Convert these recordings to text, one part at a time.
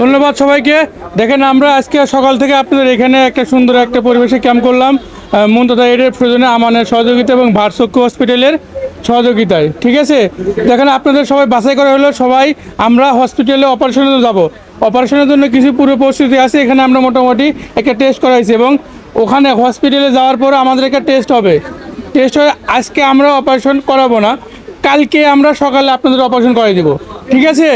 ধন্যবাদ সবাইকে। দেখেন, আমরা আজকে সকাল থেকে আপনাদের এখানে একটা সুন্দর একটা পরিবেশে ক্যাম্প করলাম। মন্তদা এডের প্রয়োজনে আমানের সহযোগিতা এবং ভারসক্য হসপিটালের সহযোগিতায়। ঠিক আছে? দেখেন, আপনাদের সবাই বাছাই করা হলো। সবাই, আমরা হসপিটালে অপারেশনে যাব। অপারেশনের জন্য কিছু পুরো প্রস্তুতি আছে। এখানে আমরা মোটামুটি একটা টেস্ট করাইছি এবং ওখানে হসপিটালে যাওয়ার পর আমাদের একটা টেস্ট হবে। টেস্ট হয়ে আজকে আমরা অপারেশন করাবো না। কালকে আমরা সকালে আপনাদের অপারেশন করাই দেবো। ঠিক আছে?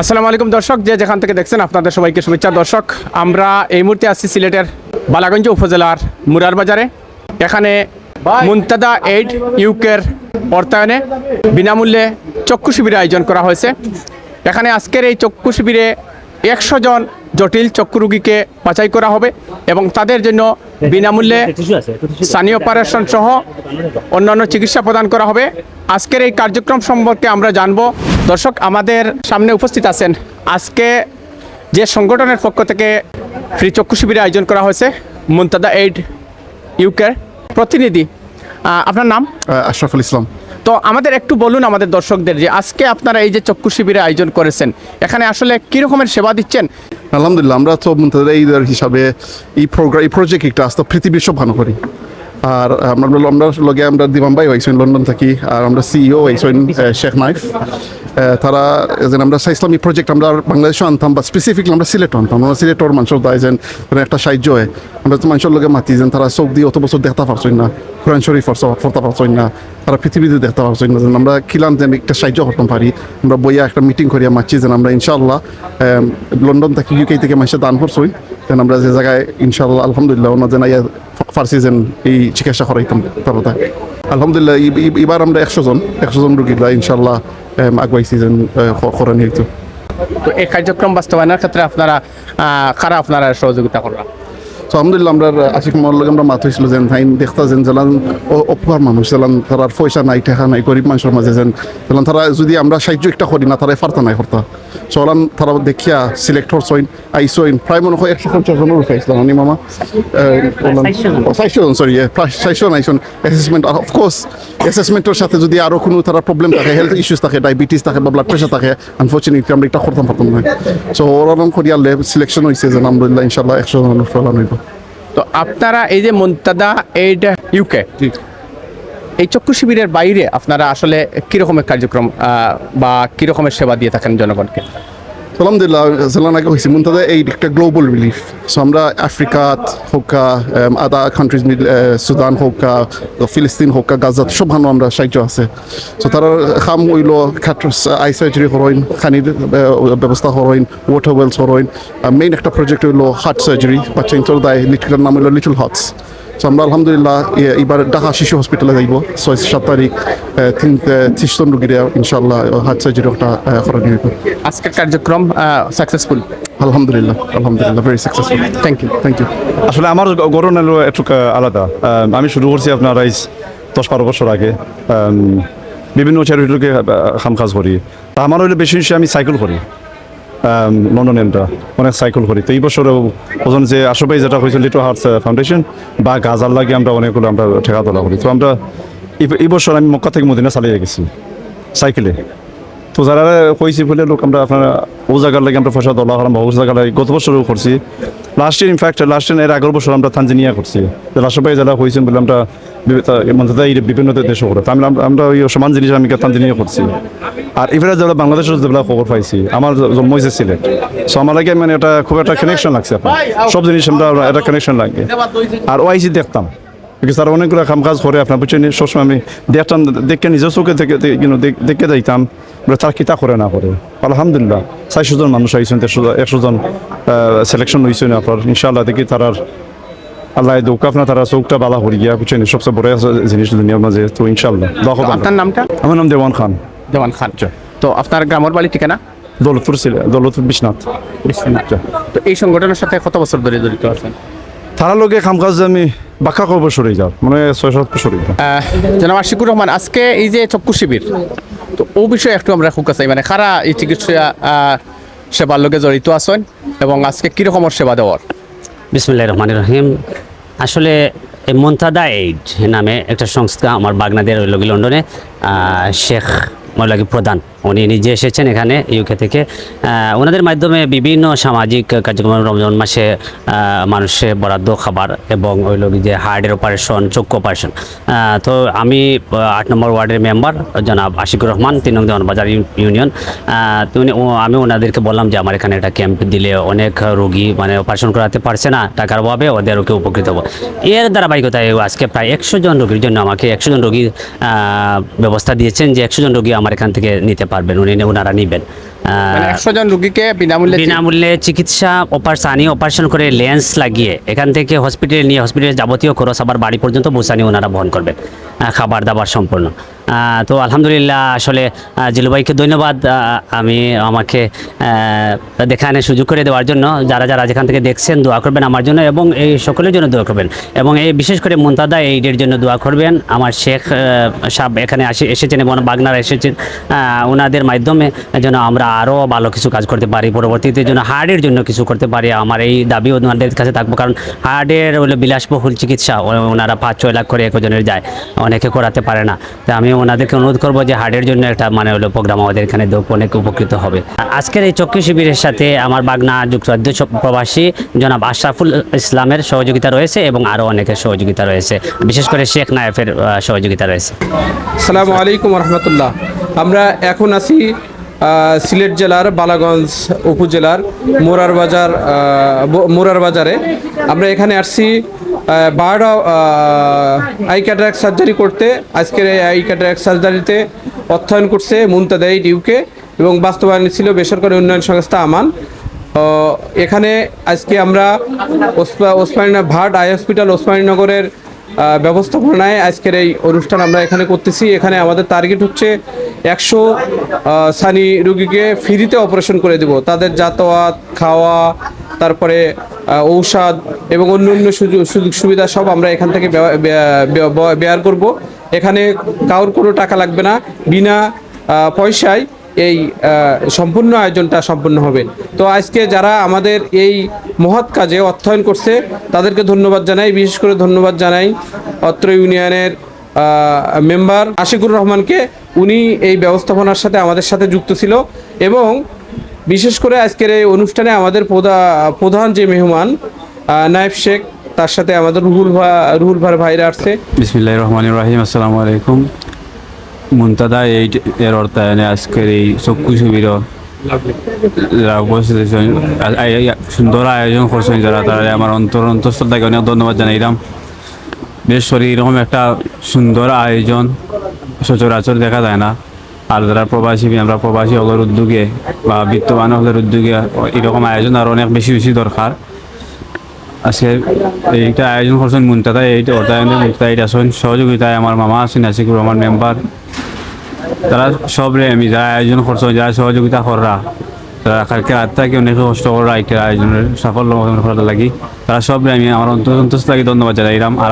আসসালামু আলাইকুম দর্শক যে যেখান থেকে দেখছেন আপনাদের সবাইকে শুভেচ্ছা। দর্শক আমরা এই মুহূর্তে আছি সিলেটের বালাগঞ্জ উপজেলার মুরার বাজারে। এখানে মুন্তাদা এইড ইউকের অর্থায়নে বিনামূল্যে চক্ষু শিবিরের আয়োজন করা হয়েছে। এখানে আজকের এই চক্ষু শিবিরে একশো জন জটিল চক্ষু রোগীকে বাছাই করা হবে এবং তাদের জন্য বিনামূল্যে স্থানীয় অপারেশন সহ অন্যান্য চিকিৎসা প্রদান করা হবে। আজকের এই কার্যক্রম সম্পর্কে আমরা জানব দর্শক আমাদের সামনে উপস্থিত আছেন আজকে যে সংগঠনের পক্ষ থেকে ফ্রি চক্ষু শিবিরের আয়োজন করা হয়েছে মুন্তাদা এইড ইউকের প্রতিনিধি। আপনার নাম? আশরাফুল ইসলাম। তো আমাদের একটু বলুন আমাদের দর্শকদের যে আজকে আপনারা এই যে চক্ষু শিবিরের আয়োজন করেছেন এখানে আসলে কী রকমের সেবা দিচ্ছেন? আলহামদুলিল্লাহ আমরা তো মুন্তাদা ঈদের হিসাবে এই প্রোগ্রাম এই প্রজেক্ট একটা আস্তে পৃথিবীর সব ভালো করি। আর আমরা লন্ডন লগে আমরা দিবাম ভাই হয়েছেন লন্ডন থাকি, আর আমরা সিইও হয়েছেন শেখ নাইফ। তারা যেন আমরা এই প্রজেক্ট আমরা বাংলাদেশও আনতাম, বা স্পেসিফিকলি আমরা সিলেট আনতাম। আমরা সিলেটর মানুষ দায় যেন মানে একটা সাহায্য হয়। আমরা তো মানুষের লগে মাতি যেন তারা চোখ দিয়ে অত বছর দেখতে পারছেন না কোরআন শরীফ ফরতে পারছেন না তারা পৃথিবীতে দেখতে পারছেন না যেন আমরা খিলাম যেন একটা সাহায্য করতাম পারি আমরা বইয়া একটা মিটিং করিয়া মারছি যেন আমরা ইনশাআল্লাহ আম, লন্ডন থেকে ইউকে থেকে মানুষের দান করছই যেন আমরা যে জায়গায় ইনশাআল্লাহ আলহামদুলিল্লাহ ওনার যেন ইয়া ফার্সি যেন এই চিকিৎসা করাইতাম তারা আলহামদুলিল্লাহ এবার আমরা একশো জন একশো জন রুগীরা ইনশাআল্লাহ আম, আগুয়াইছি যেন করেন তো। এই কার্যক্রম বাস্তবায়নের ক্ষেত্রে আপনারা কারা আপনারা সহযোগিতা করবেন? তো আলহামদুলিল্লাহ আমরা আশিক মোহাম্মদ লগে আমরা মাত হয়েছিল যেন তাই দেখতা যেন যেন অপুয়ার মানুষ যেন তারা পয়সা নাই টেকা নাই গরিব মানুষের মাঝে যেন যেন তারা যদি আমরা সাহায্য একটা করি না তারা ফারতা নাই করতা চলান তারা দেখিয়া সিলেক্ট হরছইন আইসইন প্রায় মনে হয় একশো পঞ্চাশ জনের উপরে মামা। জন। সরি প্রায় জন আইসন অ্যাসেসমেন্ট অফকোর্স অ্যাসেসমেন্টের সাথে যদি আরও কোনো তারা প্রবলেম থাকে হেলথ ইস্যুস থাকে ডায়াবেটিস থাকে বা ব্লাড প্রেশার থাকে আনফর্চুনেটলি আমরা এটা করতাম পারতাম না। সো ওরকম করিয়ালে সিলেকশন হয়েছে যেন আলহামদুলিল্লাহ ইনশাল্লাহ একশো জনের ফলান হইব তো আপনারা এই যে মন্তাদা এইটা ইউকে এই চক্ষু শিবিরের বাইরে আপনারা আসলে কীরকমের কার্যক্রম বা কীরকমের সেবা দিয়ে থাকেন জনগণকে? আলহামদুলিল্লাহ জেলান আগে হয়েছে মুন্তাদা এই একটা গ্লোবাল রিলিফ সো আমরা আফ্রিকাত হোক আদা কান্ট্রিজ সুদান হোক ফিলিস্তিন হোক গাজাত সব ভালো আমরা সাহায্য আছে। সো তারা খাম হইল আই সার্জারি হরইন, খানির ব্যবস্থা হরইন ওয়াটার ওয়েলস হরইন। মেইন একটা প্রজেক্ট হইল হার্ট সার্জারি বাচ্চা ইন্তর দায় লিটল, নাম হইল লিটল হার্টস। সো আমরা আলহামদুলিল্লাহ এবার ঢাকা শিশু হসপিটালে যাইব। ছয় সাত তারিখ তিন ত্রিশ জন রুগীরা ইনশাল্লাহ হার্ট সার্জারি একটা করানি হইব। আজকের কার্যক্রম সাকসেসফুল আলহামদুলিল্লাহ আলহামদুলিল্লাহ very successful thank you thank you আসলে আমার গরম এলো একটু আলাদা। আমি শুরু করছি আপনার আইস দশ বারো বছর আগে। বিভিন্ন চ্যারিটিকে কাম কাজ করি তা আমার হইলে বেশি বেশি আমি সাইকেল করি। আম, অনেক সাইকেল করি। তো এই বছরও ওজন যে আশেপাশে যেটা হয়েছে লিটো হার্টস ফাউন্ডেশন বা গাজার লাগে আমরা অনেকগুলো আমরা ঠেকা তোলা করি। তো আমরা এই- বছর আমি মক্কা থেকে মদিনা চালিয়ে গেছি সাইকেলে তো যারা কইছি বলে লোক আমরা আপনার ও জায়গার লাগে আমরা পয়সা দলা হলাম ও জায়গার লাগে গত বছরও করছি। Last year in fact last year এর আগের বছর আমরা তানজানিয়া করছি। রাষ্ট্রপাই যারা হয়েছেন বলে আমরা বিভিন্ন দেশে করে। আমরা আমরা ওই সমান জিনিস আমি থানজিনিয়া করছি। আর এবারে যারা বাংলাদেশের যেগুলো খবর পাইছি, আমার জন্ম হয়েছে সিলেট সো আমার লাগে মানে এটা খুব একটা কানেকশন লাগছে আপনার। সব জিনিস আমরা একটা কানেকশন লাগে। আর ওআইসি দেখতাম। বিকজ তারা অনেকগুলো কাম কাজ করে আপনার বুঝছেন সবসময় আমি দেখতাম দেখে নিজের চোখে থেকে দেখে যাইতাম তারা কিতা করে না করে। আলহামদুলিল্লাহ চারশো জন মানুষ আইসেন দেড়শো একশো জন সিলেকশন হয়েছেন আপনার। ইনশাআল্লাহ দেখি তারার আল্লাহ দৌকা আপনার তারা চৌকটা বালা করি গিয়া বুঝছেন সবচেয়ে বড় জিনিস দুনিয়ার মাঝে তো ইনশাআল্লাহ। আপনার নামটা? আমার নাম দেওয়ান খান। দেওয়ান খান তো আপনার গ্রামের বাড়ি ঠিকানা? দৌলতপুর ছিল দৌলতপুর বিশ্বনাথ। তো এই সংগঠনের সাথে কত বছর ধরে জড়িত আছেন? তারা লোকে কাম কাজ আমি বাক্কা করব সরে যাও মানে ছয় সাত হইল। আহ, জনাব আশিকুর রহমান আজকে এই যে চক্ষু শিবির তো ও বিষয়ে একটু আমরা খুব চাই মানে কারা এই চিকিৎসা সেবার লোকে জড়িত আছেন এবং আজকে কীরকমের সেবা দেওয়ার? বিসমুল্লাহ রহমান রহিম। আসলে এই মন্তাদা এইড নামে একটা সংস্থা আমার বাগনাদের লগি লন্ডনে শেখ মৌলাকি প্রধান। উনি নিজে এসেছেন এখানে ইউকে থেকে। ওনাদের মাধ্যমে বিভিন্ন সামাজিক কার্যক্রম রমজান মাসে আহ, মানুষের বরাদ্দ খাবার এবং ওই লোক যে হার্টের অপারেশন চক্ষু অপারেশন তো আমি আট নম্বর ওয়ার্ডের মেম্বার জনাব আশিকুর রহমান তিন নং দেওয়ান বাজার ইউনিয়ন তো আমি ওনাদেরকে বললাম যে আমার এখানে একটা ক্যাম্প দিলে অনেক রোগী মানে অপারেশন করাতে পারছে না টাকার অভাবে ওদেরকে উপকৃত হব। এর ধারাবাহিকতায় আজকে প্রায় একশো জন রোগীর জন্য আমাকে একশো জন রোগীর ব্যবস্থা দিয়েছেন যে একশো জন রোগী আমার এখান থেকে নিতে পারবেন উনি ওনারা নেবেন। মানে একশো জন রুগীকে বিনামূল্যে বিনামূল্যে চিকিৎসা অপারেশানি অপারেশন করে লেন্স লাগিয়ে এখান থেকে হসপিটালে নিয়ে হসপিটালে যাবতীয় খরচ আবার বাড়ি পর্যন্ত বসানি ওনারা বহন করবেন। খাবার দাবার সম্পূর্ণ। তো আলহামদুলিল্লাহ আসলে আহ, জিলুভাইকে ধন্যবাদ। আমি আমাকে দেখানে সুযোগ করে দেওয়ার জন্য যারা যারা যেখান থেকে দেখছেন দোয়া করবেন আমার জন্য এবং এই সকলের জন্য দোয়া করবেন। এবং এই বিশেষ করে মুন্তাদা এইডের জন্য দোয়া করবেন। আমার শেখ সাহেব এখানে আসে এসেছেন এবং বাগনারা এসেছেন। ওনাদের মাধ্যমে যেন আমরা আরও ভালো কিছু কাজ করতে পারি পরবর্তীতে যেন হার্টের জন্য কিছু করতে পারি। আমার এই দাবি ওনাদের কাছে থাকব কারণ হার্টের হলো বিলাসবহুল চিকিৎসা ওনারা পাঁচ ছয় লাখ করে একজনের যায়। অনেকে করাতে পারে না। তো আমি ওনাদেরকে অনুরোধ করব যে হার্টের জন্য একটা মানে হলো প্রোগ্রাম আমাদের এখানে অনেক উপকৃত হবে। আজকের এই চক্ষু শিবিরের সাথে আমার বাগনা যুক্তরাজ্য প্রবাসী জনাব আশরাফুল ইসলামের সহযোগিতা রয়েছে এবং আরও অনেকের সহযোগিতা রয়েছে। বিশেষ করে শেখ নায়েফের সহযোগিতা রয়েছে। আসসালামু আলাইকুম রহমতুল্লাহ আমরা এখন আছি সিলেট জেলার বালাগঞ্জ উপজেলার মোরার বাজার মোরার বাজারে আমরা এখানে আসছি বার্ড আই ক্যাটারাক্ট সার্জারি করতে, আজকের এই আই ক্যাটারাক্ট সার্জারিতে অর্থায়ন করছে মুমতাদাই ডিউকে এবং বাস্তবায়ন ছিল বেসরকারি উন্নয়ন সংস্থা আমান। এখানে আজকে আমরা ওসমা- ওসমানী ভাট আই হসপিটাল ওসমানীনগরের ব্যবস্থাপনায় আজকের এই অনুষ্ঠান আমরা এখানে করতেছি। এখানে আমাদের টার্গেট হচ্ছে একশো সানি রুগীকে ফ্রিতে অপারেশন করে দেব। তাদের যাতায়াত, খাওয়া তারপরে ঔষধ এবং অন্য অন্য সুযোগ সুবিধা সব আমরা এখান থেকে ব্যয় করব। এখানে কারোর কোনো টাকা লাগবে না। বিনা পয়সায় এই সম্পূর্ণ আয়োজনটা সম্পূর্ণ হবে। তো আজকে যারা আমাদের এই মহৎ কাজে অর্থায়ন করছে, তাদেরকে ধন্যবাদ জানাই। বিশেষ করে ধন্যবাদ জানাই অত্র ইউনিয়নের মেম্বার আশিকুর রহমানকে। উনি এই ব্যবস্থাপনার সাথে আমাদের সাথে যুক্ত ছিল এবং বিশেষ করে আজকের এই অনুষ্ঠানে আমাদের প্রধা- প্রধান যে মেহমান নায়েব শেখ, তার সাথে আমাদের রুহুল ভা রুহুল ভার ভাইরা আসছে। বিসমিল্লাহ রহমান রহিম, আসসালামু আলাইকুম। মুন্তাদা এই এর অর্থায়নে আজকের এই চক্ষু শিবির সুন্দর আয়োজন করছেন যারা, তারা আমার অন্তর অন্তঃস্থল থেকে অনেক ধন্যবাদ জানাইলাম। বেশ করে এরকম একটা সুন্দর আয়োজন সচরাচর দেখা যায় না। আর যারা প্রবাসী, আমরা প্রবাসী হলের উদ্যোগে বা বিত্তবান হলের উদ্যোগে এরকম আয়োজন আরও অনেক বেশি বেশি দরকার। আজকে এইটা আয়োজন করছেন মুন্তাদা এইটা মুন্তাদা এইটা আছেন সহযোগিতায় আমার মামা আছেন আশিকুর রহমান মেম্বার। তারা সব রে, আমি যারা আয়োজন করছেন যারা সহযোগিতা কররা তারা কালকে রাত থেকে অনেক কষ্ট করা একটা আয়োজনের সাফল্য লাগি, তারা সব রে, আমি আমার অন্তস্থ লাগি ধন্যবাদ জানাইলাম। আর